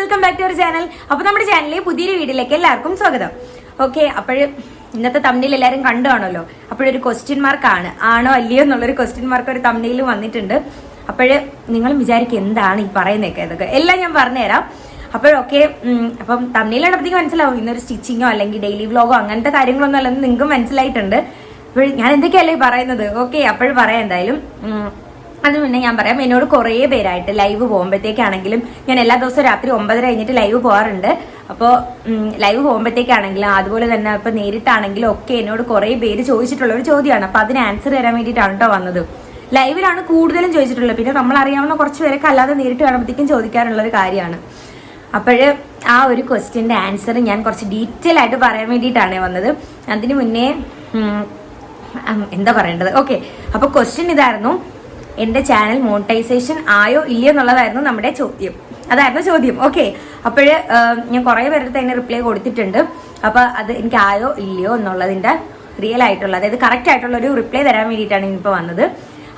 Welcome back to our channel അപ്പൊ നമ്മുടെ ചാനലിലെ പുതിയൊരു വീഡിയോയിലേക്ക് എല്ലാവർക്കും സ്വാഗതം. ഓക്കെ അപ്പോഴ് ഇന്നത്തെ തമ്മിൽ എല്ലാവരും കണ്ടു അപ്പോഴൊരു ക്വസ്റ്റ്യൻ ആണ്. ആണോ അല്ലയോ എന്നുള്ളൊരു ക്വസ്റ്റ്യൻ മാർക്ക് ഒരു തമ്മിൽ വന്നിട്ടുണ്ട്. അപ്പോഴ് നിങ്ങൾ വിചാരിക്കും എന്താണ് ഈ പറയുന്നതൊക്കെ ഇതൊക്കെ. എല്ലാം ഞാൻ പറഞ്ഞുതരാം. അപ്പോഴൊക്കെ അപ്പം തമ്മിൽ കണ്ടപ്പോഴത്തേക്ക് മനസ്സിലാവും. ഇന്നൊരു സ്റ്റിച്ചിങ്ങോ അല്ലെങ്കിൽ ഡെയിലി വ്ലോഗോ അങ്ങനത്തെ കാര്യങ്ങളൊന്നും അല്ലെന്ന് നിങ്ങൾക്ക് മനസ്സിലായിട്ടുണ്ട്. അപ്പോൾ ഞാൻ എന്തൊക്കെയല്ലേ പറയുന്നത്? ഓക്കെ അപ്പോഴും പറയാം എന്തായാലും. അത് പിന്നെ ഞാൻ പറയാം എന്നോട് കുറേ പേരായിട്ട് ലൈവ് പോകുമ്പോഴത്തേക്കാണെങ്കിലും ഞാൻ എല്ലാ ദിവസവും രാത്രി ഒമ്പതര കഴിഞ്ഞിട്ട് ലൈവ് പോകാറുണ്ട് അപ്പോൾ ലൈവ് പോകുമ്പോഴത്തേക്കാണെങ്കിലും അതുപോലെ തന്നെ ഇപ്പം നേരിട്ടാണെങ്കിലും ഒക്കെ എന്നോട് കുറേ പേര് ചോദിച്ചിട്ടുള്ള ഒരു ചോദ്യമാണ്. അപ്പോൾ അതിന് ആൻസർ തരാൻ വേണ്ടിയിട്ടാണ് കേട്ടോ വന്നത്. ലൈവിലാണ് കൂടുതലും ചോദിച്ചിട്ടുള്ളത്. പിന്നെ നമ്മൾ അറിയാവുന്ന കുറച്ച് പേരൊക്കെ അല്ലാതെ നേരിട്ട് കാണുമ്പോഴത്തേക്കും ചോദിക്കാറുള്ള ഒരു കാര്യമാണ്. അപ്പോൾ ആ ഒരു ക്വസ്റ്റ്യന്റെ ആൻസർ ഞാൻ കുറച്ച് ഡീറ്റെയിൽ ആയിട്ട് പറയാൻ വേണ്ടിയിട്ടാണ് വന്നത്. അതിന് മുന്നേ എന്താ പറയേണ്ടത്? ഓക്കെ അപ്പോൾ ക്വസ്റ്റ്യൻ ഇതായിരുന്നു. എന്റെ ചാനൽ മോണിറ്റൈസേഷൻ ആയോ ഇല്ലയോ എന്നുള്ളതായിരുന്നു നമ്മുടെ ചോദ്യം. അതായിരുന്നു ചോദ്യം. ഓക്കെ അപ്പോഴ് ഞാൻ കുറേ പേരുടെ തന്നെ റിപ്ലൈ കൊടുത്തിട്ടുണ്ട്. അപ്പോൾ അത് എനിക്ക് ആയോ ഇല്ലയോ എന്നുള്ളതിന്റെ റിയൽ ആയിട്ടുള്ള അതായത് കറക്റ്റ് ആയിട്ടുള്ള ഒരു റിപ്ലൈ തരാൻ വേണ്ടിയിട്ടാണ് ഇനിയിപ്പോൾ വന്നത്.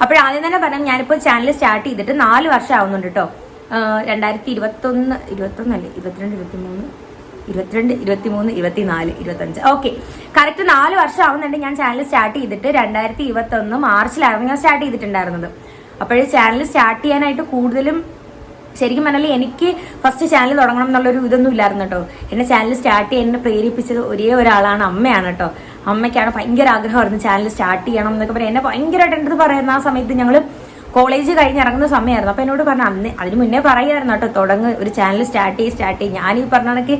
അപ്പോൾ ആദ്യം തന്നെ പറയാം ഞാനിപ്പോൾ ചാനൽ സ്റ്റാർട്ട് ചെയ്തിട്ട് നാല് വർഷം ആവുന്നുണ്ട് കേട്ടോ രണ്ടായിരത്തി ഇരുപത്തൊന്ന് ഇരുപത്തൊന്നല്ലേ? ഇരുപത്തിരണ്ട് ഇരുപത്തിമൂന്ന്? ഇരുപത്തിരണ്ട് ഇരുപത്തിമൂന്ന് ഇരുപത്തിനാല് ഇരുപത്തഞ്ച്. ഓക്കെ കറക്റ്റ് നാല് വർഷം ആവുന്നുണ്ട് ഞാൻ ചാനൽ സ്റ്റാർട്ട് ചെയ്തിട്ട് രണ്ടായിരത്തി ഇരുപത്തൊന്ന് മാർച്ചിലായിരുന്നു ഞാൻ സ്റ്റാർട്ട് ചെയ്തിട്ടുണ്ടായിരുന്നത്. അപ്പോഴേ ചാനൽ സ്റ്റാർട്ട് ചെയ്യാനായിട്ട് കൂടുതലും ശരിക്കും പറഞ്ഞാൽ എനിക്ക് ഫസ്റ്റ് ചാനൽ തുടങ്ങണം എന്നുള്ളൊരു ഇതൊന്നും ഇല്ലായിരുന്നു കേട്ടോ. എന്നെ ചാനൽ സ്റ്റാർട്ട് ചെയ്യാൻ എന്നെ പ്രേരിപ്പിച്ചത് ഒരേ ഒരാളാണ് അമ്മയാണ് കേട്ടോ. അമ്മയ്ക്കാണ് ഭയങ്കര ആഗ്രഹമായിരുന്നു ചാനൽ സ്റ്റാർട്ട് ചെയ്യണം എന്നൊക്കെ പറയാം എന്നെ ഭയങ്കരമായിട്ട് എന്റെ പറയുന്ന ആ സമയത്ത് ഞങ്ങൾ കോളേജ് കഴിഞ്ഞ് ഇറങ്ങുന്ന സമയമായിരുന്നു. അപ്പോൾ എന്നോട് പറഞ്ഞു അന്ന് അതിന് മുന്നേ പറയായിരുന്നു കേട്ടോ തുടങ്ങ് ഒരു ചാനൽ സ്റ്റാർട്ട് ചെയ്ത് സ്റ്റാർട്ട് ചെയ്യും. ഞാൻ ഈ പറഞ്ഞ കണക്ക്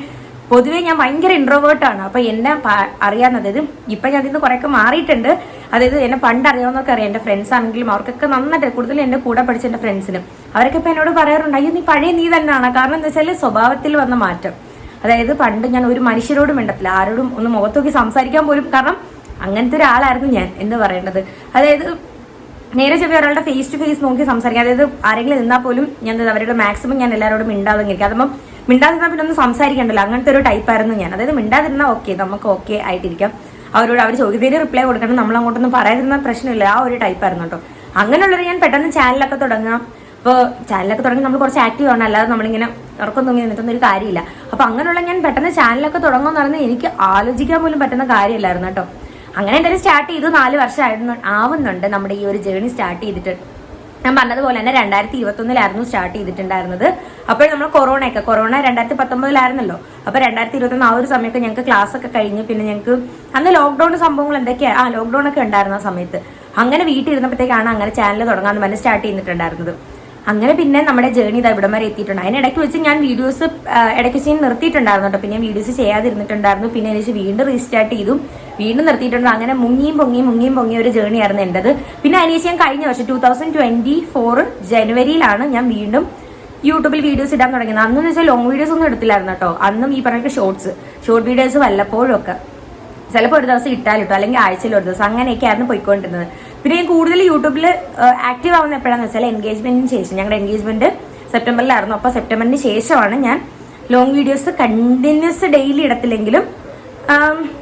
പൊതുവേ ഞാൻ ഭയങ്കര ഇൻട്രോവേർട്ടാണ് അപ്പോൾ എന്നെ അറിയാവുന്ന അതായത് ഇപ്പൊ ഞാൻ ഇതിന്ന് കുറേയൊക്കെ മാറിയിട്ടുണ്ട്. അതായത് എന്നെ പണ്ട് അറിയാവുന്നൊക്കെ അറിയാം. എന്റെ ഫ്രണ്ട്സ് ആണെങ്കിലും അവർക്കൊക്കെ നന്നായിട്ട് കൂടുതൽ എന്റെ കൂടെ പഠിച്ച എന്റെ ഫ്രണ്ട്സിനും അവരൊക്കെ ഇപ്പം എന്നോട് പറയാറുണ്ട് അയ്യോ നീ പഴയ നീ തന്നെയാണ്. കാരണം എന്താ വെച്ചാൽ സ്വഭാവത്തിൽ വന്ന മാറ്റം. അതായത് പണ്ട് ഞാൻ ഒരു മനുഷ്യരോടും മിണ്ടത്തില്ല. ആരോടും ഒന്ന് മുഖത്ത് നോക്കി സംസാരിക്കാൻ പോലും കാരണം അങ്ങനത്തെ ഒരാളായിരുന്നു ഞാൻ എന്ന് പറയേണ്ടത്. അതായത് നേരെ ചെവി ഒരാളുടെ ഫേസ് ടു ഫേസ് നോക്കി സംസാരിക്കാം അതായത് ആരെങ്കിലും നിന്നാൽ പോലും ഞാൻ അവരുടെ മാക്സിമം ഞാൻ എല്ലാവരോടും മിണ്ടാതെ ഇരിക്കും. അതുമ്പോൾ മിണ്ടാതിരുന്നാൽ പിന്നെ ഒന്നും സംസാരിക്കണ്ടല്ലോ. അങ്ങനത്തെ ഒരു ടൈപ്പായിരുന്നു ഞാൻ. അതായത് മിണ്ടാതിരുന്നാൽ ഓക്കെ നമുക്ക് ഓക്കെ ആയിട്ടിരിക്കാം. അവരോട് അവർ ചോദ്യത്തിന് റിപ്ലൈ കൊടുക്കണം. നമ്മൾ അങ്ങോട്ടൊന്നും പറയാതിരുന്ന പ്രശ്നമില്ല. ആ ഒരു ടൈപ്പായിരുന്നു കേട്ടോ. അങ്ങനെയുള്ളൊരു ഞാൻ പെട്ടെന്ന് ചാനലൊക്കെ തുടങ്ങാം. അപ്പോൾ ചാനലൊക്കെ തുടങ്ങി നമ്മൾ കുറച്ച് ആക്റ്റീവ് ആണ്. അല്ലാതെ നമ്മളിങ്ങനെ ഉറക്കം തൂങ്ങി നിന്നിട്ടൊന്നും ഒരു കാര്യമില്ല. അപ്പോൾ അങ്ങനെയുള്ള ഞാൻ പെട്ടെന്ന് ചാനലൊക്കെ തുടങ്ങുമെന്ന് പറഞ്ഞാൽ എനിക്ക് ആലോചിക്കാൻ പോലും പറ്റുന്ന കാര്യമില്ലായിരുന്നു കേട്ടോ. അങ്ങനെ എന്തായാലും സ്റ്റാർട്ട് ചെയ്തു. നാല് വർഷമായിരുന്നു ആവുന്നുണ്ട് നമ്മുടെ ഈ ഒരു ജേണി സ്റ്റാർട്ട് ചെയ്തിട്ട്. ഞാൻ പറഞ്ഞതുപോലെ തന്നെ രണ്ടായിരത്തി ഇരുപത്തൊന്നിലായിരുന്നു സ്റ്റാർട്ട് ചെയ്തിട്ടുണ്ടായിരുന്നത്. അപ്പോൾ നമ്മൾ കൊറോണയൊക്കെ കൊറോണ രണ്ടായിരത്തി പത്തൊമ്പതിലായിരുന്നല്ലോ അപ്പോൾ രണ്ടായിരത്തി ഇരുപത്തൊന്ന് ആ ഒരു സമയത്ത് ഞങ്ങൾക്ക് ക്ലാസ് ഒക്കെ കഴിഞ്ഞ് പിന്നെ ഞങ്ങൾക്ക് അന്ന് ലോക്ക്ഡൌൺ സംഭവങ്ങൾ എന്തൊക്കെയാണ് ആ ലോക്ക്ഡൗൺ ഒക്കെ ഉണ്ടായിരുന്ന ആ സമയത്ത്. അങ്ങനെ വീട്ടിൽ ഇരുന്നപ്പോഴത്തേക്കാണ് അങ്ങനെ ചാനൽ തുടങ്ങാൻ പറഞ്ഞ് സ്റ്റാർട്ട് ചെയ്തിട്ടുണ്ടായിരുന്നത്. അങ്ങനെ പിന്നെ നമ്മുടെ ജേണി ഇതാ ഇവിടം വരെ എത്തിയിട്ടുണ്ട്. അതിനിടയ്ക്ക് വെച്ച് ഞാൻ വീഡിയോസ് ഇടയ്ക്ക് വെച്ച് ഞാൻ നിർത്തിയിട്ടുണ്ടായിരുന്നു കേട്ടോ. പിന്നെ വീഡിയോസ് ചെയ്യാതിരുന്നിട്ടുണ്ടായിരുന്നു. പിന്നെ എനിക്ക് വീണ്ടും റീസ്റ്റാർട്ട് ചെയ്തു. വീണ്ടും നിർത്തിയിട്ടുണ്ട്. അങ്ങനെ മുങ്ങിയും പൊങ്ങിയും മുങ്ങിയും പൊങ്ങിയ ഒരു ജേണി ആയിരുന്നു എന്റെത് പിന്നെ അതിനുശേഷം കഴിഞ്ഞ വർഷം ടൂ തൗസൻഡ് ട്വന്റി ഫോർ ജനുവരിയിലാണ് ഞാൻ വീണ്ടും യൂട്യൂബിൽ വീഡിയോസ് ഇടാൻ തുടങ്ങിയത്. അന്നെന്ന് വെച്ചാൽ ലോങ് വീഡിയോസ് ഒന്നും എടുത്തില്ലായിരുന്നു കേട്ടോ. അന്നും ഈ പറഞ്ഞ ഷോർട്സ് ഷോർട്ട് വീഡിയോസ് വല്ലപ്പോഴും ഒക്കെ. ചിലപ്പോൾ ഒരു ദിവസം ഇട്ടാലിട്ടോ അല്ലെങ്കിൽ ആഴ്ചയിൽ ഒരു ദിവസം അങ്ങനെയൊക്കെ ആയിരുന്നു പോയിക്കൊണ്ടിരുന്നത്. പിന്നെ ഞാൻ കൂടുതൽ യൂട്യൂബിൽ ആക്റ്റീവ് ആവുന്ന എപ്പോഴാണെന്ന് വെച്ചാൽ എൻഗേജ്മെന്റിന് ശേഷം. ഞങ്ങളുടെ എൻഗേജ്മെന്റ് സെപ്റ്റംബറിലായിരുന്നു. അപ്പോൾ സെപ്റ്റംബറിന് ശേഷമാണ് ഞാൻ ലോങ് വീഡിയോസ് കണ്ടിന്യൂസ് ഡെയിലി ഇടത്തില്ലെങ്കിലും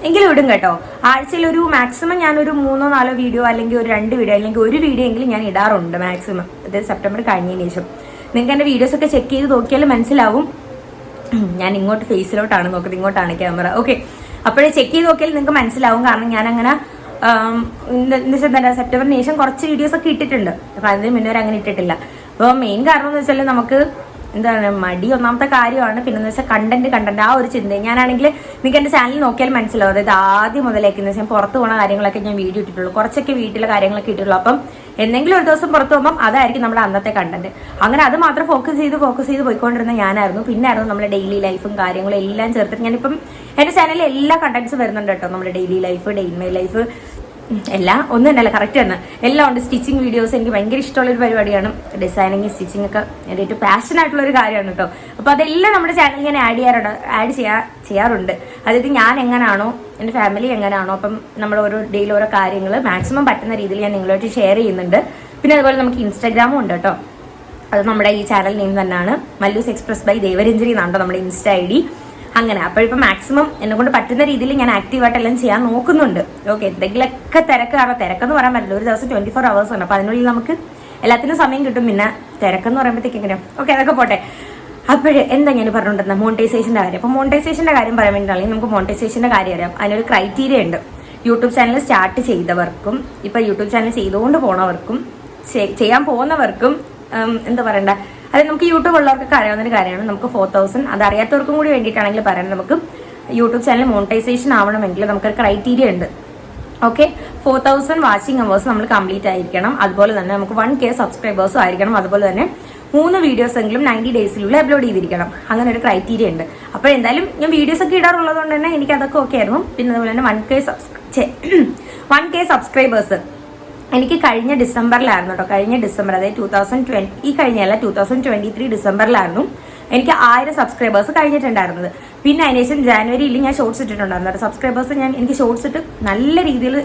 എങ്കിലും ഇടും കേട്ടോ. ആഴ്ചയിൽ ഒരു മാക്സിമം ഞാൻ ഒരു മൂന്നോ നാലോ വീഡിയോ അല്ലെങ്കിൽ ഒരു രണ്ട് വീഡിയോ അല്ലെങ്കിൽ ഒരു വീഡിയോ എങ്കിലും ഞാൻ ഇടാറുണ്ട് മാക്സിമം അതായത് സെപ്റ്റംബർ കഴിഞ്ഞതിന് ശേഷം. നിങ്ങൾക്ക് എന്റെ വീഡിയോസ് ഒക്കെ ചെക്ക് ചെയ്ത് നോക്കിയാൽ മനസ്സിലാവും. ഞാൻ ഇങ്ങോട്ട് ഫേസിലോട്ടാണ് നോക്കുന്നത് ഇങ്ങോട്ടാണ് ക്യാമറ ഓക്കെ അപ്പോഴേ ചെക്ക് ചെയ്ത് നോക്കിയാൽ നിങ്ങൾക്ക് മനസ്സിലാവും. കാരണം ഞാൻ അങ്ങനെ എന്താ സെപ്റ്റംബറിന് ശേഷം കുറച്ച് വീഡിയോസ് ഒക്കെ ഇട്ടിട്ടുണ്ട്. അപ്പൊ അതിന് മുന്നേ അങ്ങനെ ഇട്ടിട്ടില്ല. അപ്പോൾ മെയിൻ കാരണം എന്ന് വെച്ചാൽ നമുക്ക് എന്താണ് മടി ഒന്നാമത്തെ കാര്യമാണ്. പിന്നെ വെച്ചാൽ കണ്ടന്റ് കണ്ടന്റ് ആ ഒരു ചിന്ത ഞാനാണെങ്കിൽ നിങ്ങൾക്ക് എന്റെ ചാനൽ നോക്കിയാൽ മനസ്സിലാവും. അതായത് ആദ്യം മുതലേക്ക് എന്ന് വെച്ചാൽ പുറത്ത് പോകുന്ന കാര്യങ്ങളൊക്കെ ഞാൻ വീഡിയോ ഇട്ടിട്ടുള്ളൂ. കുറച്ചൊക്കെ വീട്ടിലെ കാര്യങ്ങളൊക്കെ ഇട്ടിട്ടുള്ളൂ. അപ്പം എന്തെങ്കിലും ഒരു ദിവസം പുറത്ത് പോകുമ്പോൾ അതായിരിക്കും നമ്മുടെ അന്നത്തെ കണ്ടന്റ് അങ്ങനെ അത് മാത്രം ഫോക്കസ് ചെയ്ത് ഫോക്കസ് ചെയ്ത് പോയിക്കൊണ്ടിരുന്ന ഞാനായിരുന്നു. പിന്നായിരുന്നു നമ്മുടെ ഡെയിലി ലൈഫും കാര്യങ്ങളും എല്ലാം ചേർത്തിട്ട് ഞാനിപ്പം എന്റെ ചാനലിൽ എല്ലാ കണ്ടന്റ്സും വരുന്നുണ്ട് കേട്ടോ. നമ്മുടെ daily life day in my life എല്ലാം ഒന്നും തന്നെയല്ല കറക്റ്റ് തന്നെ. എല്ലാം ഉണ്ട്. സ്റ്റിച്ചിങ് വീഡിയോസ് എനിക്ക് ഭയങ്കര ഇഷ്ടമുള്ള ഒരു പരിപാടിയാണ്. ഡിസൈനിങ് സ്റ്റിച്ചിങ് ഒക്കെ എന്റെ ഏറ്റവും പാഷൻ ആയിട്ടുള്ള ഒരു കാര്യമാണ് കേട്ടോ. അപ്പോൾ അതെല്ലാം നമ്മുടെ ചാനലിൽ ഞാൻ ആഡ് ചെയ്യാറുണ്ട് ആഡ് ചെയ്യാ ചെയ്യാറുണ്ട്. അതായത് ഞാൻ എങ്ങനെയാണോ എന്റെ ഫാമിലി എങ്ങനെയാണോ അപ്പം നമ്മൾ ഓരോ ഡെയിലി ഓരോ കാര്യങ്ങൾ മാക്സിമം പറ്റുന്ന രീതിയിൽ ഞാൻ നിങ്ങളുമായിട്ട് ഷെയർ ചെയ്യുന്നുണ്ട്. പിന്നെ അതുപോലെ നമുക്ക് ഇൻസ്റ്റാഗ്രാമും ഉണ്ട് കേട്ടോ. അത് നമ്മുടെ ഈ ചാനൽ നെയിം തന്നെയാണ്. മല്ലൂസ് എക്സ്പ്രസ് ബൈ ദേവരഞ്ജലി എന്നാണ് നമ്മുടെ ഇൻസ്റ്റ ഐ ഡി. അങ്ങനെ അപ്പോൾ ഇപ്പൊ മാക്സിമം എന്നെ കൊണ്ട് പറ്റുന്ന രീതിയിൽ ഞാൻ ആക്റ്റീവായിട്ട് എല്ലാം ചെയ്യാൻ നോക്കുന്നുണ്ട്. ഓക്കെ എന്തെങ്കിലുമൊക്കെ തിരക്ക് കാരണം തിരക്കെന്ന് പറയാൻ പറ്റില്ല. ഒരു ദിവസം ട്വന്റി ഫോർ അവേഴ്സ് ഉണ്ട്. അപ്പോൾ അതിനുള്ളിൽ നമുക്ക് എല്ലാത്തിനും സമയം കിട്ടും. പിന്നെ തിരക്കെന്ന് പറയുമ്പോഴത്തേക്ക് എങ്ങനെയാണ് ഓക്കെ അതൊക്കെ പോട്ടെ. അപ്പോഴേ എന്താ ഞാൻ പറഞ്ഞുകൊണ്ടിരുന്നത്? മോണിറ്റൈസേഷന്റെ കാര്യം. അപ്പോൾ മോണിറ്റൈസേഷന്റെ കാര്യം പറയാൻ വേണ്ടിയിട്ടാണെങ്കിൽ നമുക്ക് മോണിറ്റൈസേഷന്റെ കാര്യം അറിയാം. അതിനൊരു ക്രൈറ്റീരിയ ഉണ്ട്. യൂട്യൂബ് ചാനൽ സ്റ്റാർട്ട് ചെയ്തവർക്കും ഇപ്പൊ യൂട്യൂബ് ചാനൽ ചെയ്തുകൊണ്ട് പോണവർക്കും ചെയ്യാൻ പോകുന്നവർക്കും എന്താ പറയണ്ട? അത് നമുക്ക് യൂട്യൂബ് ഉള്ളവർക്കൊക്കെ അറിയാവുന്ന ഒരു കാര്യമാണ്. നമുക്ക് ഫോർ തൗസൻഡ് അത് അറിയാത്തവർക്കും കൂടി വേണ്ടിയിട്ടാണെങ്കിൽ പറയാൻ നമുക്ക് യൂട്യൂബ് ചാനൽ മോണിറ്റൈസേഷൻ ആവണമെങ്കിൽ നമുക്കൊരു ക്രൈറ്റീരിയ ഉണ്ട്. Okay four thousand watching hours നമ്മൾ കംപ്ലീറ്റ് ആയിരിക്കണം. അതുപോലെ തന്നെ നമുക്ക് വൺ കെ സബ്സ്ക്രൈബേഴ്സും ആയിരിക്കണം. അതുപോലെ തന്നെ മൂന്ന് വീഡിയോസ് എങ്കിലും നയന്റി ഡേയ്സിലുള്ള അപ്ലോഡ് ചെയ്തിരിക്കണം. അങ്ങനെ ഒരു ക്രൈറ്റീരിയ ഉണ്ട്. അപ്പോൾ എന്തായാലും ഞാൻ വീഡിയോസ് ഒക്കെ ഇടാറുള്ളത് കൊണ്ട് തന്നെ എനിക്ക് അതൊക്കെ ഓക്കെ ആയിരുന്നു. പിന്നെ അതുപോലെ തന്നെ one K സബ്സ്ക്രൈ one K subscribers എനിക്ക് കഴിഞ്ഞ ഡിസംബറിലായിരുന്നു കേട്ടോ കഴിഞ്ഞ ഡിസംബർ അതായത് ടൂ തൗസൻഡ് ട്വന്റി ഈ കഴിഞ്ഞല്ല ടൂ തൗസൻഡ് ട്വന്റി ത്രീ ഡിസംബറിലായിരുന്നു എനിക്ക് ആയിരം സബ്സ്ക്രൈബേഴ്സ് കഴിഞ്ഞിട്ടുണ്ടായിരുന്നത്. പിന്നെ അതിനുശേഷം ജാനുവരിയിൽ ഞാൻ ഷോർട്സ് ഇട്ടിട്ടുണ്ടായിരുന്നു. സബ്സ്ക്രൈബേഴ്സ് ഞാൻ എനിക്ക് ഷോർട്സ് ഇട്ട് നല്ല രീതിയിൽ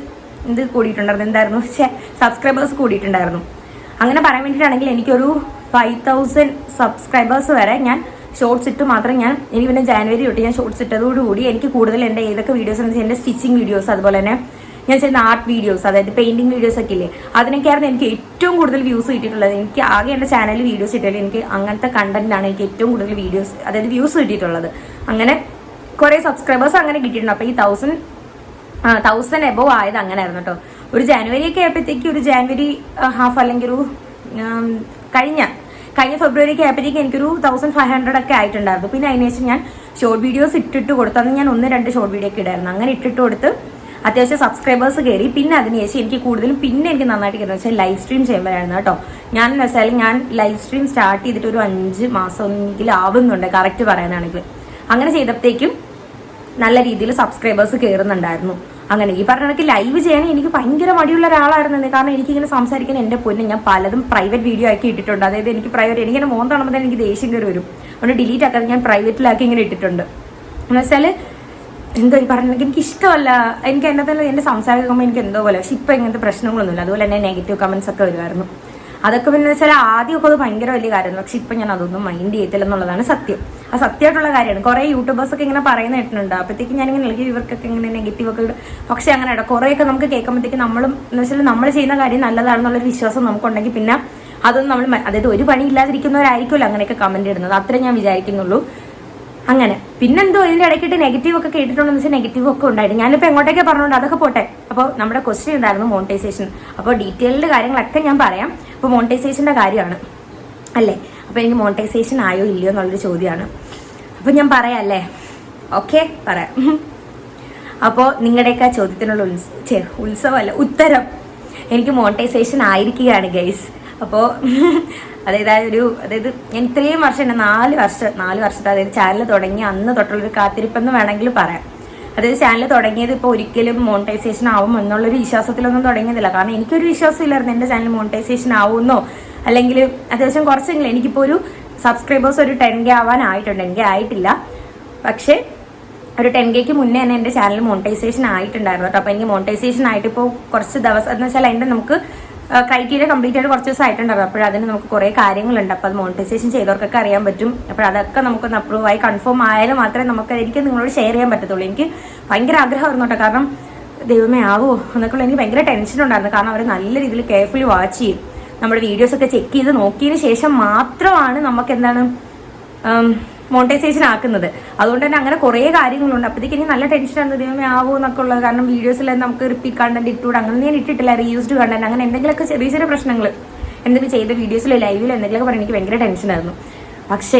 ഇത് കൂടിയിട്ടുണ്ടായിരുന്നു. എന്തായിരുന്നു? സബ്സ്ക്രൈബേഴ്സ് കൂടിയിട്ടുണ്ടായിരുന്നു. അങ്ങനെ പറയാൻ വേണ്ടിയിട്ടാണെങ്കിൽ എനിക്കൊരു ഫൈവ് തൗസൻഡ് സബ്സ്ക്രൈബേഴ്സ് വരെ ഞാൻ ഷോർട്സ് ഇട്ട് മാത്രം ഞാൻ എനിക്ക് പിന്നെ ജാനുവരി തൊട്ട് ഞാൻ ഷോർട്സ് ഇട്ടതോടുകൂടി എനിക്ക് കൂടുതൽ എന്റെ ഏതൊക്കെ വീഡിയോസ് എന്ന് വെച്ചാൽ എന്റെ സ്റ്റിച്ചിങ് വീഡിയോസ് അതുപോലെ തന്നെ ഞാൻ ചെയ്യുന്ന ആർട്ട് വീഡിയോസ് അതായത് പെയിന്റിംഗ് വീഡിയോസ് ഒക്കെ ഇല്ലേ അതിനൊക്കെയായിരുന്നു എനിക്ക് ഏറ്റവും കൂടുതൽ വ്യൂസ് കിട്ടിയിട്ടുള്ളത്. എനിക്ക് ആകെ എന്റെ ചാനലിൽ വീഡിയോസ് കിട്ടിയാലും എനിക്ക് അങ്ങനത്തെ കണ്ടന്റാണ് എനിക്ക് ഏറ്റവും കൂടുതൽ വീഡിയോസ് അതായത് വ്യൂസ് കിട്ടിയിട്ടുള്ളത്. അങ്ങനെ കുറേ സബ്സ്ക്രൈബേഴ്സ് അങ്ങനെ കിട്ടിയിട്ടുണ്ട്. അപ്പോൾ ഈ തൗസൻഡ് തൗസൻഡ് എബോവ് ആയത് അങ്ങനെ ആയിരുന്നു കേട്ടോ ഒരു ജാനുവരി ഒക്കെ ആയപ്പോഴത്തേക്ക് ഒരു ജാനുവരി ഹാഫ് അല്ലെങ്കിൽ ഒരു കഴിഞ്ഞ കഴിഞ്ഞ ഫെബ്രുവരി ഒക്കെ ആയപ്പോഴത്തേക്ക് എനിക്കൊരു തൗസൻഡ് ഫൈവ് ഹൺഡ്രഡ് ഒക്കെ ആയിട്ടുണ്ടായിരുന്നു. പിന്നെ അതിനുശേഷം ഞാൻ ഷോർട്ട് വീഡിയോസ് ഇട്ടിട്ട് കൊടുത്തു അന്ന് ഞാൻ ഒന്ന് രണ്ട് ഷോർട്ട് വീഡിയോ ഒക്കെ ഇടായിരുന്നു. അങ്ങനെ ഇട്ടിട്ട് കൊടുത്ത് അത്യാവശ്യം സബ്സ്ക്രൈബേഴ്സ് കയറി പിന്നെ അതിനുശേഷം എനിക്ക് കൂടുതലും പിന്നെ എനിക്ക് നന്നായിട്ട് കയറുന്നത് വെച്ചാൽ ലൈവ് സ്ട്രീം ചെയ്യുമ്പോഴായിരുന്നു കേട്ടോ. ഞാൻ വെച്ചാൽ ഞാൻ ലൈവ് സ്ട്രീം സ്റ്റാർട്ട് ചെയ്തിട്ട് ഒരു അഞ്ച് മാസമെങ്കിലും ആവുന്നുണ്ട് കറക്റ്റ് പറയാനാണെങ്കിൽ. അങ്ങനെ ചെയ്തപ്പോഴത്തേക്കും നല്ല രീതിയിൽ സബ്സ്ക്രൈബേഴ്സ് കയറുന്നുണ്ടായിരുന്നു അങ്ങനെ ഈ പറഞ്ഞ കണക്ക് ലൈവ് ചെയ്യാൻ എനിക്ക് ഭയങ്കര മടിയുള്ള ഒരാളായിരുന്നു കാരണം എനിക്കിങ്ങനെ സംസാരിക്കാൻ എന്റെ പൊന്നെ ഞാൻ പലതും പ്രൈവറ്റ് വീഡിയോ ആക്കി ഇട്ടിട്ടുണ്ട്. അതായത് എനിക്ക് പ്രൈവറ്റ് എനിക്കിങ്ങനെ മോൻ എനിക്ക് ദേഷ്യം കയറി വരും. അതുകൊണ്ട് ഡിലീറ്റ് ആക്കാതെ ഞാൻ പ്രൈവറ്റിലാക്കി ഇങ്ങനെ ഇട്ടിട്ടുണ്ട്. എന്ന് വെച്ചാൽ എന്തോ ഈ പറഞ്ഞ എനിക്ക് ഇഷ്ടമല്ല. എനിക്ക് എന്നെ തന്നെ എന്റെ സംസാരം കേൾക്കുമ്പോൾ എനിക്ക് എന്തോ പോലെ. പക്ഷെ ഇപ്പം ഇങ്ങനത്തെ പ്രശ്നങ്ങളൊന്നുമില്ല. അതുപോലെ തന്നെ നെഗറ്റീവ് കമൻസ് ഒക്കെ വരുമായിരുന്നു. അതൊക്കെ പിന്നെ വെച്ചാൽ ആദ്യമൊക്കെ അത് ഭയങ്കര വലിയ കാര്യമായിരുന്നു. പക്ഷെ ഇപ്പം ഞാൻ അതൊന്നും മൈൻഡ് ചെയ്യത്തില്ല എന്നുള്ളതാണ് സത്യം. ആ സത്യമായിട്ടുള്ള കാര്യമാണ്. കുറേ യൂട്യൂബേഴ്സ് ഒക്കെ ഇങ്ങനെ പറയുന്ന കേട്ടിട്ടുണ്ട്. അപ്പോഴത്തേക്ക് ഞാൻ ഇങ്ങനെ നൽകി ഇവർക്കൊക്കെ ഇങ്ങനെ നെഗറ്റീവ് ഒക്കെ. പക്ഷെ അങ്ങനെ കുറേയൊക്കെ നമുക്ക് കേൾക്കുമ്പോഴത്തേക്ക് നമ്മളും എന്ന് വെച്ചാൽ നമ്മൾ ചെയ്യുന്ന കാര്യം നല്ലതാണെന്നുള്ളൊരു വിശ്വാസം നമുക്കുണ്ടെങ്കിൽ പിന്നെ അതൊന്നും നമ്മൾ അതായത് ഒരു പണി ഇല്ലാതിരിക്കുന്നവരായിരിക്കുമല്ലോ അങ്ങനെയൊക്കെ കമന്റ് ഇടുന്നത്. അത്രേ ഞാൻ വിചാരിക്കുന്നുള്ളൂ. അങ്ങനെ. പിന്നെന്തോ ഇതിന്റെ ഇടയ്ക്കിട്ട് നെഗറ്റീവ് ഒക്കെ കേട്ടിട്ടുണ്ടെന്ന് വെച്ചാൽ നെഗറ്റീവ് ഒക്കെ ഉണ്ടായിട്ട്. ഞാനിപ്പോൾ എങ്ങോട്ടേക്ക് പറഞ്ഞുകൊണ്ട് അതൊക്കെ പോട്ടെ. അപ്പോൾ നമ്മുടെ ക്വസ്റ്റ്യൻ ഉണ്ടായിരുന്നു മോണിറ്റൈസേഷൻ അപ്പോൾ ഡീറ്റെയിൽഡ് കാര്യങ്ങളൊക്കെ ഞാൻ പറയാം. അപ്പോൾ മോണിറ്റൈസേഷന്റെ കാര്യമാണ്. അല്ലേ? അപ്പോൾ എനിക്ക് മോണിറ്റൈസേഷൻ ആയോ ഇല്ലയോ എന്നുള്ളൊരു ചോദ്യമാണ്. അപ്പോൾ ഞാൻ പറയാം അല്ലേ? ഓക്കെ പറയാം. അപ്പോൾ നിങ്ങളുടെയൊക്കെ ചോദ്യത്തിനുള്ള ഉത്സ ഛെ, ഉത്സവമല്ല ഉത്തരം. എനിക്ക് മോണിറ്റൈസേഷൻ ആയിരിക്കുകയാണ് ഗൈസ് അപ്പോൾ അതായത് ആ ഒരു അതായത് ഞാൻ ഇത്രയും വർഷം എന്റെ നാല് വർഷം നാല് വർഷത്തെ അതായത് ചാനൽ തുടങ്ങി അന്ന് തൊട്ടുള്ളൊരു കാത്തിരിപ്പെന്ന് വേണമെങ്കിൽ പറയാം. അതായത് ചാനൽ തുടങ്ങിയത് ഇപ്പോൾ ഒരിക്കലും മോണിറ്റൈസേഷൻ ആവും എന്നുള്ളൊരു വിശ്വാസത്തിലൊന്നും തുടങ്ങിയതില്ല. കാരണം എനിക്കൊരു വിശ്വാസമില്ലായിരുന്നു എന്റെ ചാനൽ മോണിറ്റൈസേഷൻ ആവുമെന്നോ അല്ലെങ്കിൽ അത്യാവശ്യം കുറച്ചെങ്കിലും എനിക്കിപ്പോൾ ഒരു സബ്സ്ക്രൈബേഴ്സ് ഒരു ടെൻ കെ ആവാനായിട്ടുണ്ട് എനിക്ക് ആയിട്ടില്ല. പക്ഷേ ഒരു ടെൻ കെക്ക് മുന്നേ തന്നെ എന്റെ ചാനൽ മോണിറ്റൈസേഷൻ ആയിട്ടുണ്ടായിരുന്നു. കേട്ടോ അപ്പോൾ എനിക്ക് മോണിറ്റൈസേഷൻ ആയിട്ട് ഇപ്പോൾ കുറച്ച് ദിവസം എന്ന് വെച്ചാൽ അതിന്റെ നമുക്ക് ക്രൈറ്റീരിയ കംപ്ലീറ്റ് ആയിട്ട് കുറച്ച് ദിവസം ആയിട്ടുണ്ടായിരുന്നു അപ്പോൾ അതിന് നമുക്ക് കുറേ കാര്യങ്ങളുണ്ട്. അപ്പോൾ അത് മോണിറ്റൈസേഷൻ ചെയ്തവർക്കൊക്കെ അറിയാൻ പറ്റും. അപ്പോൾ അതൊക്കെ നമുക്കൊന്ന് അപ്രൂവ് ആയി കൺഫേം ആയാലും മാത്രമേ നമുക്ക് എനിക്ക് നിങ്ങളോട് ഷെയർ ചെയ്യാൻ പറ്റത്തുള്ളൂ. എനിക്ക് ഭയങ്കര ആഗ്രഹമായിരുന്നു കേട്ടോ. കാരണം ദൈവമേ ആവോ എന്നൊക്കെയുള്ള എനിക്ക് ഭയങ്കര ടെൻഷൻ ഉണ്ടായിരുന്നു. കാരണം അവർ നല്ല രീതിയിൽ കെയർഫുള്ളി വാച്ച് ചെയ്യും. നമ്മുടെ വീഡിയോസ് ഒക്കെ ചെക്ക് ചെയ്ത് നോക്കിയതിന് ശേഷം മാത്രമാണ് നമുക്ക് എന്താണ് മോണിറ്റൈസേഷൻ ആക്കുന്നത്. അതുകൊണ്ട് തന്നെ അങ്ങനെ കുറേ കാര്യങ്ങളുണ്ട്. അപ്പോഴത്തേക്ക് എനിക്ക് നല്ല ടെൻഷനാണ് ദൈവമേ ആവോ എന്നൊക്കെ ഉള്ളത് കാരണം വീഡിയോസിൽ നമുക്ക് റിപ്പീറ്റ് കണ്ടന്റ് ഇട്ടുകൂടെ അങ്ങനെ ഞാൻ ഇട്ടിട്ടില്ല. റീയൂസ്ഡ് കണ്ടന്റ് അങ്ങനെ എന്തെങ്കിലുമൊക്കെ ചെറിയ ചെറിയ പ്രശ്നങ്ങൾ എന്തെങ്കിലും ചെയ്ത വീഡിയോസിൽ ലൈവിൽ എന്തെങ്കിലുമൊക്കെ പറഞ്ഞാൽ എനിക്ക് ഭയങ്കര ടെൻഷനായിരുന്നു പക്ഷേ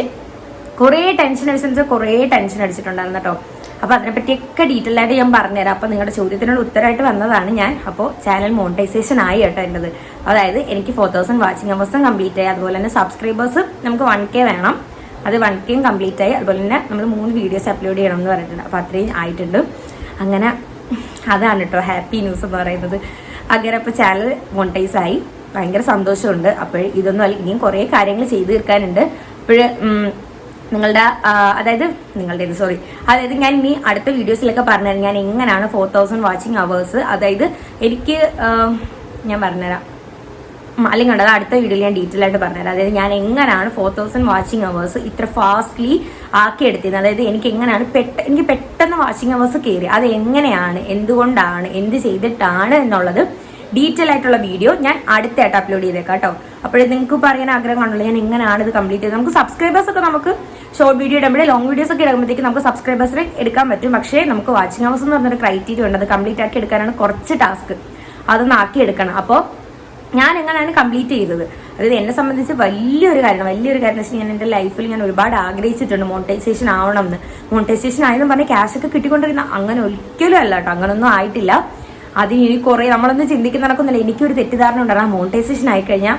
കുറേ ടെൻഷൻ അടിച്ചെന്ന് കുറേ ടെൻഷൻ അടിച്ചിട്ടുണ്ടായിരുന്നു കേട്ടോ. അപ്പോൾ അതിനെപ്പറ്റിയൊക്കെ ഡീറ്റെയിൽ ആയിട്ട് ഞാൻ പറഞ്ഞുതരാം. അപ്പോൾ നിങ്ങളുടെ ചോദ്യത്തിനുള്ള ഉത്തരമായിട്ട് വന്നതാണ് ഞാൻ. അപ്പോൾ ചാനൽ മോണിറ്റൈസേഷൻ ആയി കേട്ടോ എന്റെത്. അതായത് എനിക്ക് ഫോർ തൗസൻഡ് വാച്ചിങ് അവേഴ്സും കംപ്ലീറ്റ് ആയി. അതുപോലെ തന്നെ സബ്സ്ക്രൈബേഴ്സ് നമുക്ക് വൺ കെ വേണം. അത് വൺ കെയും കംപ്ലീറ്റ് ആയി. അതുപോലെ തന്നെ നമ്മൾ മൂന്ന് വീഡിയോസ് അപ്ലോഡ് ചെയ്യണം എന്ന് പറഞ്ഞിട്ടുണ്ട്. അപ്പോൾ അത്രയും ആയിട്ടുണ്ട്. അങ്ങനെ അതാണ് കേട്ടോ ഹാപ്പി ന്യൂസ് എന്ന് പറയുന്നത്. അങ്ങനെ അപ്പോൾ ചാനൽ മോണിറ്റൈസ് ആയി. ഭയങ്കര സന്തോഷമുണ്ട്. അപ്പോൾ ഇതൊന്നും അല്ല ഇനിയും കുറേ കാര്യങ്ങൾ ചെയ്തു തീർക്കാനുണ്ട്. അപ്പോൾ നിങ്ങളുടെ അതായത് നിങ്ങളുടെ സോറി അതായത് ഞാൻ ഇനി അടുത്ത വീഡിയോസിലൊക്കെ പറഞ്ഞുതരാം. ഞാൻ എങ്ങനെയാണ് ഫോർ തൗസൻഡ് വാച്ചിങ് അവേഴ്സ് അതായത് എനിക്ക് ഞാൻ പറഞ്ഞുതരാം. അല്ലെങ്കിൽ അടുത്ത വീഡിയോയിൽ ഞാൻ ഡീറ്റെയിൽ ആയിട്ട് പറഞ്ഞുതരാം. അതായത് ഞാൻ എങ്ങനെയാണ് ഫോർ തൗസൻഡ് വാച്ചിങ് അവേഴ്സ് ഇത്ര ഫാസ്റ്റ്ലി ആക്കി എടുത്തിരുന്നത് അതായത് എനിക്ക് എങ്ങനെയാണ് പെട്ട എനിക്ക് പെട്ടെന്ന് വാച്ചിങ് അവേഴ്സ് കയറി അത് എങ്ങനെയാണ്? എന്തുകൊണ്ടാണ്? എന്ത് ചെയ്തിട്ടാണ് എന്നുള്ളത് ഡീറ്റെയിൽ ആയിട്ടുള്ള വീഡിയോ ഞാൻ അടുത്തായിട്ട് അപ്ലോഡ് ചെയ്തേക്കാം കേട്ടോ. അപ്പോഴേ നിങ്ങൾക്ക് പറയാൻ ആഗ്രഹം കാണുള്ളൂ ഞാൻ എങ്ങനെയാണ് ഇത് കംപ്ലീറ്റ് ചെയ്തത്. നമുക്ക് സബ്സ്ക്രൈബേഴ്സ് ഒക്കെ നമുക്ക് ഷോർട്ട് വീഡിയോ ഇടുമ്പോൾ ലോങ് വീഡിയോസ് ഒക്കെ ഇടുമ്പോഴത്തേക്ക് നമുക്ക് സബ്സ്ക്രൈബേഴ്സിനെ എടുക്കാൻ പറ്റും. പക്ഷേ നമുക്ക് വാച്ചിങ് ഹവേഴ്സ് എന്ന് പറഞ്ഞൊരു ക്രൈറ്റീരിയ ഉണ്ട്. അത് കംപ്ലീറ്റ് ആക്കി എടുക്കാനാണ് കുറച്ച് ടാസ്ക് അതൊന്ന് ആക്കി എടുക്കണം അപ്പോൾ ഞാൻ എങ്ങനെയാണ് കംപ്ലീറ്റ് ചെയ്തത്? അതായത് എന്നെ സംബന്ധിച്ച് വലിയൊരു കാരണം വലിയൊരു കാര്യം വെച്ചാൽ ഞാൻ എന്റെ ലൈഫിൽ ഞാൻ ഒരുപാട് ആഗ്രഹിച്ചിട്ടുണ്ട് മോണിറ്റൈസേഷൻ ആവണം എന്ന് മോണിറ്റൈസേഷൻ ആയെന്ന് പറഞ്ഞ് ക്യാഷ് ഒക്കെ കിട്ടിക്കൊണ്ടിരുന്ന അങ്ങനെ ഒരിക്കലും അല്ല കേട്ടോ. അങ്ങനൊന്നും ആയിട്ടില്ല. അതിന് ഇനി കുറേ നമ്മളൊന്നും ചിന്തിക്കുന്ന നടക്കുന്നില്ല. എനിക്കൊരു തെറ്റിദ്ധാരണ ഉണ്ടായിരുന്നു മോണിറ്റൈസേഷൻ ആയിക്കഴിഞ്ഞാൽ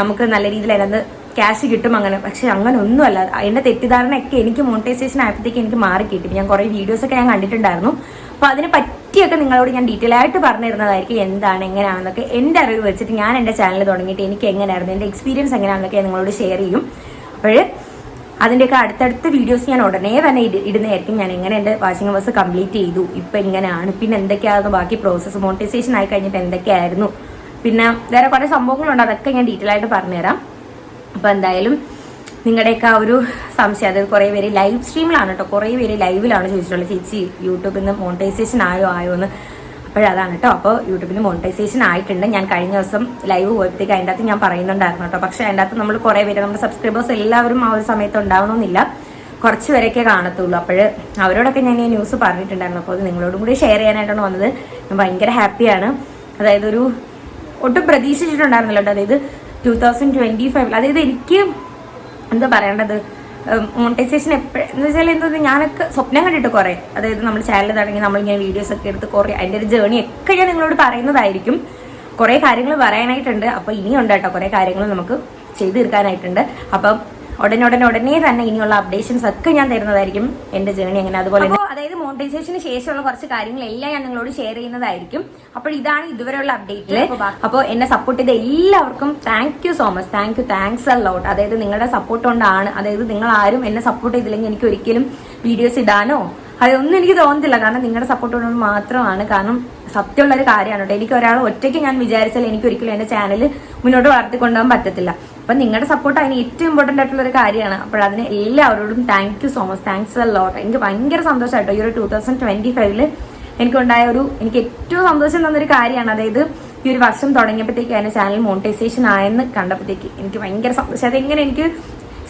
നമുക്ക് നല്ല രീതിയിൽ അതിനകത്ത് ക്യാഷ് കിട്ടും അങ്ങനെ. പക്ഷെ അങ്ങനെ ഒന്നുമല്ല എന്റെ തെറ്റിദ്ധാരണയൊക്കെ എനിക്ക് മോണിറ്റൈസേഷൻ ആയപ്പോഴത്തേക്ക് എനിക്ക് മാറി കിട്ടും ഞാൻ കുറേ വീഡിയോസ് ഒക്കെ ഞാൻ കണ്ടിട്ടുണ്ടായിരുന്നു. അപ്പോൾ അതിനെ പറ്റിയൊക്കെ നിങ്ങളോട് ഞാൻ ഡീറ്റെയിൽ ആയിട്ട് പറഞ്ഞു തരുന്നതായിരിക്കും എന്താണ് എങ്ങനെയാണെന്നൊക്കെ എന്റെ അറിവ് വെച്ചിട്ട് ഞാൻ എന്റെ ചാനൽ തുടങ്ങിയിട്ട് എനിക്ക് എങ്ങനെയായിരുന്നു എന്റെ എക്സ്പീരിയൻസ് എങ്ങനെയാണെന്നൊക്കെ നിങ്ങളോട് ഷെയർ ചെയ്യും. അപ്പോൾ അതിന്റെയൊക്കെ അടുത്തടുത്ത വീഡിയോസ് ഞാൻ ഉടനെ തന്നെ ഇട- ഇടുന്നതായിരിക്കും. ഞാൻ എങ്ങനെ എന്റെ വാഷിംഗ് ഹവേഴ്സ് കംപ്ലീറ്റ് ചെയ്തു ഇപ്പം എങ്ങനെയാണ് പിന്നെ എന്തൊക്കെയായിരുന്നു ബാക്കി പ്രോസസ്സ് മോണിറ്റൈസേഷൻ ആയി കഴിഞ്ഞിട്ട് എന്തൊക്കെയായിരുന്നു പിന്നെ വേറെ കുറേ സംഭവങ്ങളുണ്ട് അതൊക്കെ ഞാൻ ഡീറ്റെയിൽ ആയിട്ട് പറഞ്ഞുതരാം. അപ്പോൾ എന്തായാലും നിങ്ങളുടെയൊക്കെ ആ ഒരു സംശയം അതായത് കുറേ പേര് ലൈവ് സ്ട്രീമിലാണ് കേട്ടോ കുറേ പേര് ലൈവിലാണ് ചോദിച്ചിട്ടുള്ളത്. ചേച്ചി യൂട്യൂബിൽ നിന്ന് മോണിറ്റൈസേഷൻ ആയോ ആയോ എന്ന്. അപ്പോഴതാണ് കേട്ടോ അപ്പോൾ യൂട്യൂബിൽ മോണിറ്റൈസേഷൻ ആയിട്ടുണ്ട്. ഞാൻ കഴിഞ്ഞ ദിവസം ലൈവ് പോയപ്പോഴത്തേക്ക് അതിന്റെ അകത്ത് ഞാൻ പറയുന്നുണ്ടായിരുന്നു കേട്ടോ പക്ഷേ അതിന്റെ അകത്ത് നമ്മൾ കുറേ പേര് നമ്മുടെ സബ്സ്ക്രൈബേഴ്സ് എല്ലാവരും ആ ഒരു സമയത്ത് ഉണ്ടാവണമെന്നില്ല. കുറച്ച് പേരൊക്കെ കാണത്തുള്ളൂ. അപ്പോൾ അവരോടൊക്കെ ഞാൻ ഈ ന്യൂസ് പറഞ്ഞിട്ടുണ്ടായിരുന്നു. അപ്പോൾ അത് നിങ്ങളോടും കൂടി ഷെയർ ചെയ്യാനായിട്ടാണ് വന്നത്. ഞാൻ ഭയങ്കര ഹാപ്പിയാണ് അതായത് ഒരു ഒട്ടും പ്രതീക്ഷിച്ചിട്ടുണ്ടായിരുന്നില്ല അതായത് ടു തൗസൻഡ് ട്വന്റി ഫൈവിൽ അതായത് എനിക്ക് എന്താ പറയേണ്ടത്? മോണിറ്റൈസേഷൻ എപ്പോഴെന്ന് വെച്ചാൽ എന്താ ഞാനൊക്കെ സ്വപ്നം കണ്ടിട്ട് കുറേ. അതായത് നമ്മൾ ചാനൽ തുടങ്ങി നമ്മളിങ്ങനെ വീഡിയോസ് ഒക്കെ എടുത്ത് കുറേ അതിന്റെ ഒരു ജേണി ഒക്കെ ഞാൻ നിങ്ങളോട് പറയുന്നതായിരിക്കും. കുറേ കാര്യങ്ങൾ പറയാനായിട്ടുണ്ട്. അപ്പോൾ ഇനിയുണ്ട് കേട്ടോ കുറേ കാര്യങ്ങൾ നമുക്ക് ചെയ്തു തീർക്കാനായിട്ടുണ്ട്. അപ്പം ഉടനെ ഉടനെ ഉടനെ തന്നെ ഇനിയുള്ള അപ്ഡേഷൻസ് ഒക്കെ ഞാൻ തരുന്നതായിരിക്കും എന്റെ ജേണി അങ്ങനെ അതുപോലെ അതായത് മോണിറ്റൈസേഷന് ശേഷമുള്ള കുറച്ച് കാര്യങ്ങളെല്ലാം ഞാൻ നിങ്ങളോട് ഷെയർ ചെയ്യുന്നതായിരിക്കും. അപ്പോൾ ഇതാണ് ഇതുവരെയുള്ള അപ്ഡേറ്റ് അപ്പോൾ എന്നെ സപ്പോർട്ട് ചെയ്ത എല്ലാവർക്കും thank you so much thank you thanks a lot lot അതായത് നിങ്ങളുടെ സപ്പോർട്ട് കൊണ്ടാണ്. അതായത് നിങ്ങൾ ആരും എന്നെ സപ്പോർട്ട് ചെയ്തില്ലെങ്കിൽ എനിക്ക് ഒരിക്കലും വീഡിയോസ് ഇടാനോ അതൊന്നും എനിക്ക് തോന്നുന്നില്ല കാരണം നിങ്ങളുടെ സപ്പോർട്ട് കൊണ്ട് മാത്രമാണ്. കാരണം സത്യമുള്ള ഒരു കാര്യമാണ് കേട്ടോ. എനിക്ക് ഒരാൾ ഒറ്റയ്ക്ക് ഞാൻ വിചാരിച്ചാൽ എനിക്ക് ഒരിക്കലും എന്റെ ചാനൽ മുന്നോട്ട് വളർത്തിക്കൊണ്ടുപോകാൻ പറ്റത്തില്ല. അപ്പം നിങ്ങളുടെ സപ്പോർട്ട് അതിന് ഏറ്റവും ഇമ്പോർട്ടന്റ് ആയിട്ടുള്ള ഒരു കാര്യമാണ്. അപ്പോൾ അതിന് എല്ലാവരോടും thank you so much thanks a lot എനിക്ക് ഭയങ്കര സന്തോഷമായിട്ടോ ഈ ഒരു ടൂ തൗസൻഡ് ട്വന്റി ഫൈവിൽ എനിക്കുണ്ടായ ഒരു എനിക്ക് ഏറ്റവും സന്തോഷം തന്നൊരു കാര്യമാണ്. അതായത് ഈ ഒരു വർഷം തുടങ്ങിയപ്പോഴത്തേക്ക് അതിന്റെ ചാനൽ മോണിറ്റൈസേഷൻ ആയെന്ന് കണ്ടപ്പോഴത്തേക്ക് എനിക്ക് ഭയങ്കര സന്തോഷം. അതെങ്ങനെ എനിക്ക്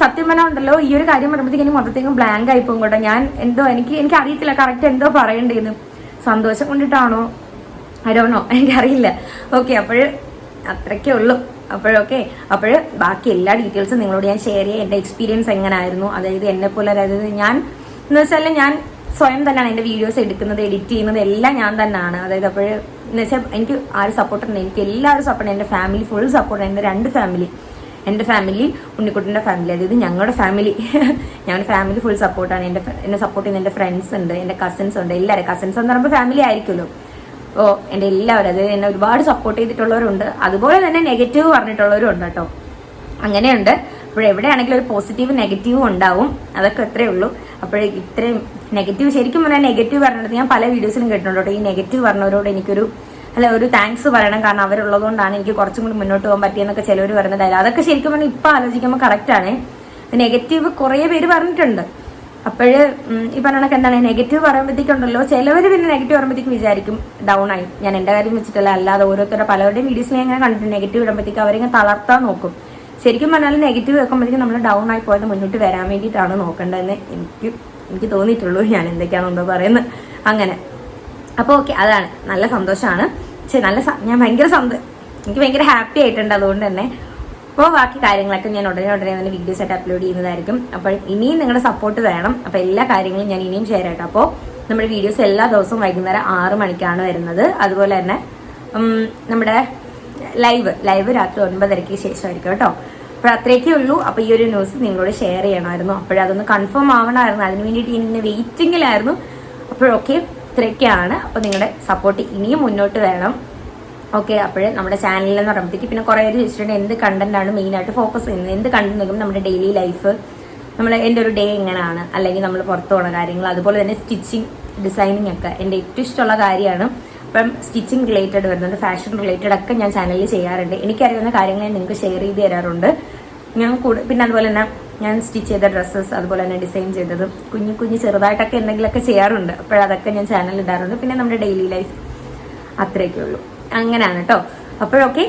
സത്യം പറഞ്ഞാൽ ഉണ്ടല്ലോ ഈ ഒരു കാര്യം പറയുമ്പോഴത്തേക്ക് എനിക്ക് മൊത്തത്തേക്കും ബ്ലാങ്ക് ആയി പോകും കേട്ടോ. ഞാൻ എന്തോ എനിക്ക് എനിക്ക് അറിയത്തില്ല കറക്റ്റ് എന്തോ പറയണ്ടേന്ന്. സന്തോഷം കൊണ്ടിട്ടാണോ? അരോണോ എനിക്കറിയില്ല. ഓക്കെ അപ്പോൾ അത്രയ്ക്കേ ഉള്ളൂ. അപ്പോഴൊക്കെ അപ്പോൾ ബാക്കി എല്ലാ ഡീറ്റെയിൽസും നിങ്ങളോട് ഞാൻ ഷെയർ ചെയ്യാം. എന്റെ എക്സ്പീരിയൻസ് എങ്ങനെയായിരുന്നു അതായത് എന്നെ പോലെ അതായത് ഞാൻ എന്ന് വെച്ചാൽ ഞാൻ സ്വയം തന്നെയാണ് എന്റെ വീഡിയോസ് എടുക്കുന്നത് എഡിറ്റ് ചെയ്യുന്നത് എല്ലാം ഞാൻ തന്നെയാണ്. അതായത് അപ്പോൾ എന്ന് വെച്ചാൽ എനിക്ക് ആര് സപ്പോർട്ടുണ്ട് എനിക്ക് എല്ലാവരും സപ്പോർട്ട് എന്റെ ഫാമിലി ഫുൾ സപ്പോർട്ട് എന്റെ രണ്ട് ഫാമിലി എന്റെ ഫാമിലി ഉണ്ണിക്കുട്ടന്റെ ഫാമിലി അതായത് ഞങ്ങളുടെ ഫാമിലി ഞങ്ങളുടെ ഫാമിലി ഫുൾ സപ്പോർട്ടാണ് എന്റെ എന്നെ സപ്പോർട്ട് ചെയ്യുന്ന എന്റെ ഫ്രണ്ട്സ് ഉണ്ട് എന്റെ കസിൻസ് ഉണ്ട് എല്ലാവരും. കസിൻസ് എന്ന് പറയുമ്പോൾ ഫാമിലി ആയിരിക്കുമല്ലോ. ഓ എന്റെ എല്ലാവരും. അതായത് എന്നെ ഒരുപാട് സപ്പോർട്ട് ചെയ്തിട്ടുള്ളവരുണ്ട്. അതുപോലെ തന്നെ നെഗറ്റീവ് പറഞ്ഞിട്ടുള്ളവരും ഉണ്ട് കേട്ടോ. അങ്ങനെയുണ്ട്. അപ്പോൾ എവിടെയാണെങ്കിലും ഒരു പോസിറ്റീവ് നെഗറ്റീവും ഉണ്ടാവും. അതൊക്കെ അത്രേ ഉള്ളൂ. അപ്പോൾ ഇത്രയും നെഗറ്റീവ് ശരിക്കും പറഞ്ഞാൽ നെഗറ്റീവ് പറഞ്ഞിട്ട് ഞാൻ പല വീഡിയോസിലും കേട്ടിട്ടുണ്ട് കേട്ടോ. ഈ നെഗറ്റീവ് പറഞ്ഞവരോട് എനിക്കൊരു അല്ല ഒരു താങ്ക്സ് പറയണം. കാരണം അവരുള്ളതുകൊണ്ടാണ് എനിക്ക് കുറച്ചും കൂടി മുന്നോട്ട് പോകാൻ പറ്റിയെന്നൊക്കെ ചിലവർ പറയുന്ന ഡയലോഗ് അതൊക്കെ ശരിക്കും പറഞ്ഞാൽ ഇപ്പം ആലോചിക്കുമ്പോൾ കറക്റ്റാണ് നെഗറ്റീവ് കുറേ പേര് പറഞ്ഞിട്ടുണ്ട്. അപ്പോഴ് ഈ പറഞ്ഞ എന്താണ്? നെഗറ്റീവ് പറയുമ്പോഴത്തേക്കുണ്ടല്ലോ ചിലവർ പിന്നെ നെഗറ്റീവ് പറയുമ്പോഴത്തേക്കും വിചാരിക്കും ഡൗൺ ആയി. ഞാൻ എന്റെ കാര്യം വെച്ചിട്ടല്ല അല്ലാതെ ഓരോരുത്തരുടെ പലരുടെയും വീഡിയോസ് ഞാൻ കണ്ടിട്ടുണ്ട്. നെഗറ്റീവ് ഇടുമ്പോഴത്തേക്ക് അവരിങ്ങനെ തളർത്താൻ നോക്കും. ശരിക്കും പറഞ്ഞാൽ നെഗറ്റീവ് വെക്കുമ്പോഴത്തേക്കും നമ്മൾ ഡൗൺ ആയി പോയത് മുന്നോട്ട് വരാൻ വേണ്ടിയിട്ടാണ് നോക്കേണ്ടതെന്ന് എനിക്ക് എനിക്ക് തോന്നിയിട്ടുള്ളൂ. ഞാൻ എന്തൊക്കെയാണെന്നോ പറയുന്നത്. അങ്ങനെ. അപ്പോൾ ഓക്കെ അതാണ്. നല്ല സന്തോഷമാണ് പക്ഷേ നല്ല ഞാൻ ഭയങ്കര സന്തോ എനിക്ക് ഭയങ്കര ഹാപ്പി ആയിട്ടുണ്ട് അതുകൊണ്ട് തന്നെ. അപ്പോൾ ബാക്കി കാര്യങ്ങളൊക്കെ ഞാൻ ഉടനെ ഉടനെ തന്നെ വീഡിയോസ് ആയിട്ട് അപ്ലോഡ് ചെയ്യുന്നതായിരിക്കും. അപ്പോൾ ഇനിയും നിങ്ങളുടെ സപ്പോർട്ട് വേണം. അപ്പോൾ എല്ലാ കാര്യങ്ങളും ഞാൻ ഇനിയും ഷെയർ ആയിട്ട് അപ്പോൾ നമ്മുടെ വീഡിയോസ് എല്ലാ ദിവസവും വൈകുന്നേരം ആറ് മണിക്കാണ് വരുന്നത്. അതുപോലെ തന്നെ നമ്മുടെ ലൈവ് ലൈവ് രാത്രി ഒൻപതരയ്ക്ക് ശേഷമായിരിക്കും കേട്ടോ. അപ്പോൾ അത്രയൊക്കെ ഉള്ളൂ. അപ്പോൾ ഈ ഒരു ന്യൂസ് നിങ്ങളോട് ഷെയർ ചെയ്യണമായിരുന്നു. അപ്പോഴതൊന്ന് കൺഫേം ആവണമായിരുന്നു. അതിന് വേണ്ടിയിട്ട് ഇനി വെയിറ്റിങ്ങിലായിരുന്നു അപ്പോഴൊക്കെ ഇത്രയൊക്കെയാണ് അപ്പോൾ നിങ്ങളുടെ സപ്പോർട്ട് ഇനിയും മുന്നോട്ട് വേണം. ഓക്കെ അപ്പോൾ നമ്മുടെ ചാനലിൽ എന്ന് പറയുമ്പോഴത്തേക്ക് പിന്നെ കുറേ പേര് ചോദിച്ചിട്ടുണ്ട് എന്ത് കണ്ടന്റാണ് മെയിനായിട്ട് ഫോക്കസ് ചെയ്യുന്നത്? എന്ത് കണ്ടന്റ് നമ്മുടെ ഡെയിലി ലൈഫ് നമ്മൾ എന്റെ ഒരു ഡേ എങ്ങനെയാണ് അല്ലെങ്കിൽ നമ്മൾ പുറത്ത് പോകുന്ന കാര്യങ്ങൾ അതുപോലെ തന്നെ സ്റ്റിച്ചിങ് ഡിസൈനിങ് ഒക്കെ എന്റെ ഏറ്റവും ഇഷ്ടമുള്ള കാര്യമാണ്. അപ്പം സ്റ്റിച്ചിങ് റിലേറ്റഡ് വരുന്നുണ്ട് ഫാഷൻ റിലേറ്റഡ് ഒക്കെ ഞാൻ ചാനലിൽ ചെയ്യാറുണ്ട്. എനിക്കറിയാവുന്ന കാര്യങ്ങൾ നിങ്ങൾക്ക് ഷെയർ ചെയ്ത് തരാറുണ്ട്. ഞാൻ പിന്നെ അതുപോലെ തന്നെ ഞാൻ സ്റ്റിച്ച് ചെയ്ത ഡ്രസ്സസ് അതുപോലെ തന്നെ ഡിസൈൻ ചെയ്തതും കുഞ്ഞു കുഞ്ഞു ചെറുതായിട്ടൊക്കെ എന്തെങ്കിലുമൊക്കെ ചെയ്യാറുണ്ട്. അപ്പോഴതൊക്കെ ഞാൻ ചാനൽ ഇടാറുണ്ട്. പിന്നെ നമ്മുടെ ഡെയിലി ലൈഫ് അത്രയൊക്കെ ഉള്ളൂ. അങ്ങനെയാണ് കേട്ടോ അപ്പോഴൊക്കെ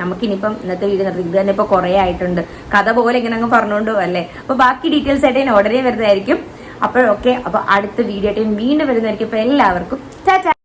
നമുക്കിനിപ്പം ഇന്നത്തെ വീഡിയോ നിർത്തി ഇത് തന്നെ ഇപ്പൊ കുറെ ആയിട്ടുണ്ട്. കഥ പോലെ ഇങ്ങനെ അങ്ങ് പറഞ്ഞുകൊണ്ട് അല്ലേ അപ്പോൾ ബാക്കി ഡീറ്റെയിൽസ് ആയിട്ട് ഞാൻ ഉടനെ വരുന്നതായിരിക്കും. അപ്പോഴൊക്കെ അപ്പോൾ അടുത്ത വീഡിയോ ആയിട്ട് വീണ്ടും വരുന്നതായിരിക്കും. ഇപ്പൊ എല്ലാവർക്കും ടാറ്റാ